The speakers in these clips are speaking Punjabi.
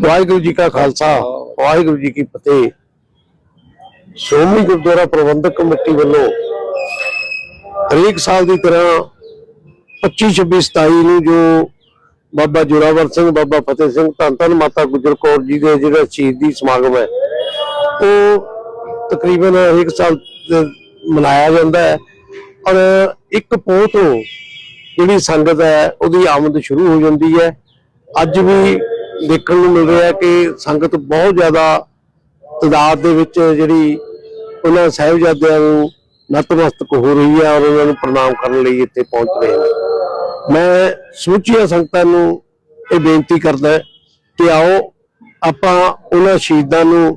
ਵਾਹਿਗੁਰੂ ਜੀ ਕਾ ਖਾਲਸਾ, ਵਾਹਿਗੁਰੂ ਜੀ ਕੀ ਫਤਿਹ। ਸ਼੍ਰੋਮਣੀ ਗੁਰਦੁਆਰਾ ਪ੍ਰਬੰਧਕ ਕਮੇਟੀ ਵੱਲੋਂ ਹਰੇਕ ਸਾਲ ਦੀ ਤਰ੍ਹਾਂ 25 26 27 ਨੂੰ ਜੋ ਬਾਬਾ ਜੋਰਾਵਰ ਸਿੰਘ, ਬਾਬਾ ਫਤਿਹ ਸਿੰਘ ਧੰਨ ਧੰਨ ਮਾਤਾ ਗੁਜਰ ਕੌਰ ਜੀ ਦੇ ਜਿਹੜਾ ਸ਼ਹੀਦੀ ਸਮਾਗਮ ਹੈ, ਉਹ ਤਕਰੀਬਨ ਹਰੇਕ ਸਾਲ ਮਨਾਇਆ ਜਾਂਦਾ ਹੈ। ਔਰ ਇੱਕ ਪੋਹ ਤੋਂ ਜਿਹੜੀ ਸੰਗਤ ਹੈ, ਉਹਦੀ ਆਮਦ ਸ਼ੁਰੂ ਹੋ ਜਾਂਦੀ ਹੈ। ਅੱਜ ਵੀ ਦੇਖਣ ਨੂੰ ਮਿਲ ਰਿਹਾ ਕਿ ਸੰਗਤ ਬਹੁਤ ਜ਼ਿਆਦਾ ਤਦਾਦ ਦੇ ਵਿੱਚ ਜਿਹੜੀ ਉਹਨਾਂ ਸਾਹਿਬਜ਼ਾਦਿਆਂ ਨੂੰ ਨਤਮਸਤਕ ਹੋ ਰਹੀ ਹੈ ਔਰ ਉਹਨਾਂ ਨੂੰ ਪ੍ਰਣਾਮ ਕਰਨ ਲਈ ਇੱਥੇ ਪਹੁੰਚ ਰਹੇ ਨੇ। ਮੈਂ ਸਮੁੱਚੀਆਂ ਸੰਗਤਾਂ ਨੂੰ ਇਹ ਬੇਨਤੀ ਕਰਦਾ ਕਿ ਆਓ ਆਪਾਂ ਉਹਨਾਂ ਸ਼ਹੀਦਾਂ ਨੂੰ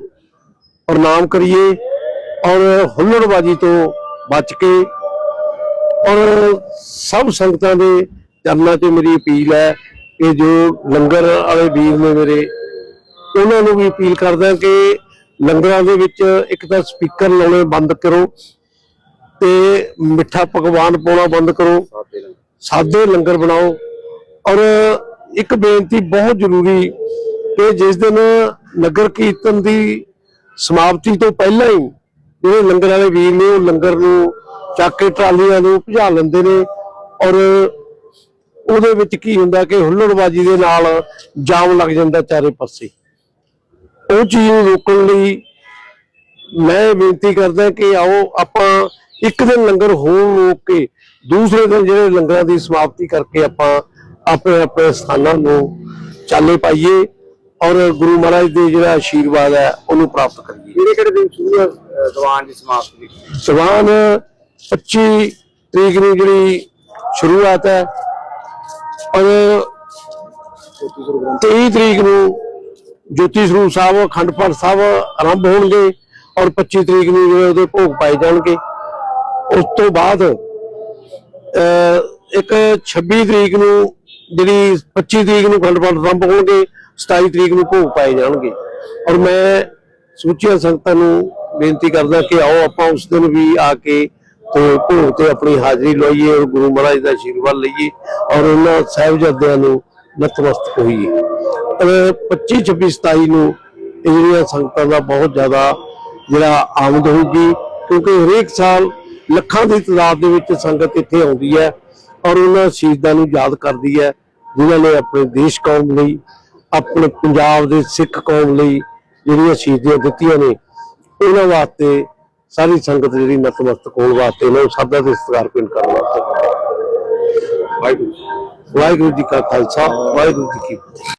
ਪ੍ਰਣਾਮ ਕਰੀਏ ਔਰ ਹੁੱਲੜਬਾਜੀ ਤੋਂ ਬਚ ਕੇ ਔਰ ਸਭ ਸੰਗਤਾਂ ਦੇ ਚਰਨਾਂ 'ਚ ਮੇਰੀ ਅਪੀਲ ਹੈ ਕਿ ਜੋ ਲੰਗਰ ਵਾਲੇ ਵੀਰ ਨੇ ਮੇਰੇ, ਉਹਨਾਂ ਨੂੰ ਵੀ ਅਪੀਲ ਕਰਦਾ ਕਿ ਲੰਗਰਾਂ ਦੇ ਵਿੱਚ ਇੱਕ ਤਾਂ ਸਪੀਕਰ ਲਾਉਣੇ ਬੰਦ ਕਰੋ ਤੇ ਮਿੱਠਾ ਪਕਵਾਨ ਪਾਉਣਾ ਬੰਦ ਕਰੋ। ਸਾਦੇ ਲੰਗਰ ਬਣਾਓ। ਔਰ ਇੱਕ ਬੇਨਤੀ ਬਹੁਤ ਜ਼ਰੂਰੀ ਕਿ ਜਿਸ ਦਿਨ ਨਗਰ ਕੀਰਤਨ ਦੀ ਸਮਾਪਤੀ ਤੋਂ ਪਹਿਲਾਂ ਹੀ ਜਿਹੜੇ ਲੰਗਰ ਵਾਲੇ ਵੀਰ ਨੇ ਉਹ ਲੰਗਰ ਨੂੰ ਚੱਕ ਕੇ ਟਰਾਲੀਆਂ ਨੂੰ ਭਜਾ ਲੈਂਦੇ ਨੇ ਔਰ ਉਹਦੇ ਵਿੱਚ ਕੀ ਹੁੰਦਾ ਕਿ ਹੁੱਲੜਬਾਜੀ ਦੇ ਨਾਲ ਜਾਮ ਲੱਗ ਜਾਂਦਾ ਚਾਰੇ ਪਾਸੇ। ਉਹ ਚੀਜ਼ ਨੂੰ ਰੋਕਣ ਲਈ ਮੈਂ ਬੇਨਤੀ ਕਰਦਾ ਕਿ ਆਓ ਆਪਾਂ ਇੱਕ ਦਿਨ ਲੰਗਰ ਹੋਰ ਰੋਕ ਕੇ ਦੂਸਰੇ ਦਿਨ ਜਿਹੜੇ ਲੰਗਰਾਂ ਦੀ ਸਮਾਪਤੀ ਕਰਕੇ ਆਪਾਂ ਆਪਣੇ ਆਪਣੇ ਸਥਾਨਾਂ ਨੂੰ ਚਾਲੇ ਪਾਈਏ ਔਰ ਗੁਰੂ ਮਹਾਰਾਜ ਦੇ ਜਿਹੜਾ ਆਸ਼ੀਰਵਾਦ ਹੈ ਉਹਨੂੰ ਪ੍ਰਾਪਤ ਕਰੀਏ। ਕਿਹੜੇ ਕਿਹੜੇ ਦਿਨ ਸ਼ੁਰੂ ਹੈ ਦੀਵਾਨ ਦੀ ਸਮਾਪਤੀ? ਸਵਾਨ 25 ਤਰੀਕ ਨੂੰ ਜਿਹੜੀ ਸ਼ੁਰੂਆਤ ਹੈ ਔਰ 23 ਤਰੀਕ ਨੂੰ ਜੋਤੀ ਸਰੂਪ ਸਾਹਿਬ, ਅਖੰਡ ਪਾਠ ਸਾਹਿਬ ਆਰੰਭ ਹੋਣਗੇ ਔਰ 25 ਤਰੀਕ ਨੂੰ ਜਿਹੜੇ ਉਹਦੇ ਭੋਗ ਪਾਏ ਜਾਣਗੇ। ਉਸ ਤੋਂ ਬਾਅਦ ਇੱਕ 26 ਤਰੀਕ ਨੂੰ ਜਿਹੜੀ 25 ਤਰੀਕ ਨੂੰ ਅਖੰਡ ਪਾਠ ਆਰੰਭ ਹੋਣਗੇ 27 ਤਰੀਕ ਨੂੰ ਭੋਗ ਪਾਏ ਜਾਣਗੇ। ਔਰ ਮੈਂ ਸਮੁੱਚੀਆਂ ਸੰਗਤਾਂ ਨੂੰ ਬੇਨਤੀ ਕਰਦਾ ਕਿ ਆਓ ਆਪਾਂ ਉਸ ਦਿਨ ਵੀ ਆ ਕੇ ਤੇ ਭੋਗ ਤੇ ਆਪਣੀ ਹਾਜ਼ਰੀ ਲਵਾਈਏ ਔਰ ਗੁਰੂ ਮਹਾਰਾਜ ਦਾ ਆਸ਼ੀਰਵਾਦ ਲਈਏ, ਔਰ ਉਹਨਾਂ ਸਾਹਿਬਜ਼ਾਦਿਆਂ ਨੂੰ ਨਤਮਸਤਕ ਹੋਈਏ। ਔਰ 25 26 27 ਨੂੰ ਜਿਹੜੀਆਂ ਸੰਗਤਾਂ ਦਾ ਬਹੁਤ ਜ਼ਿਆਦਾ ਜਿਹੜਾ ਆਮਦ ਹੋਊਗੀ, ਕਿਉਂਕਿ ਹਰੇਕ ਸਾਲ ਲੱਖਾਂ ਦੀ ਤਾਦਾਦ ਦੇ ਵਿੱਚ ਸੰਗਤ ਇੱਥੇ ਆਉਂਦੀ ਹੈ, ਔਰ ਉਹਨਾਂ ਸ਼ਹੀਦਾਂ ਨੂੰ ਯਾਦ ਕਰਦੀ ਹੈ, ਜਿਨ੍ਹਾਂ ਨੇ ਆਪਣੇ ਦੇਸ਼ ਕੌਮ ਲਈ, ਆਪਣੇ ਪੰਜਾਬ ਦੇ ਸਿੱਖ ਕੌਮ ਲਈ ਜਿਹੜੀਆਂ ਸ਼ਹੀਦੀਆਂ ਦਿੱਤੀਆਂ ਨੇ, ਉਹਨਾਂ ਵਾਸਤੇ ਸਾਰੀ ਸੰਗਤ ਜਿਹੜੀ ਨਤਮਸਤਕ ਹੋਣ ਵਾਸਤੇ ਇਹਨਾਂ ਨੂੰ ਸਾਦਾ ਤੇ ਸਤਿਕਾਰ ਪਿੰਡ ਕਰਨ ਵਾਸਤੇ। ਵਾਹਿਗੁਰੂ ਵਾਹਿਗੁਰੂ ਜੀ ਕਾ ਖਾਲਸਾ, ਵਾਹਿਗੁਰੂ ਜੀ ਕੀ ਫਤਿਹ।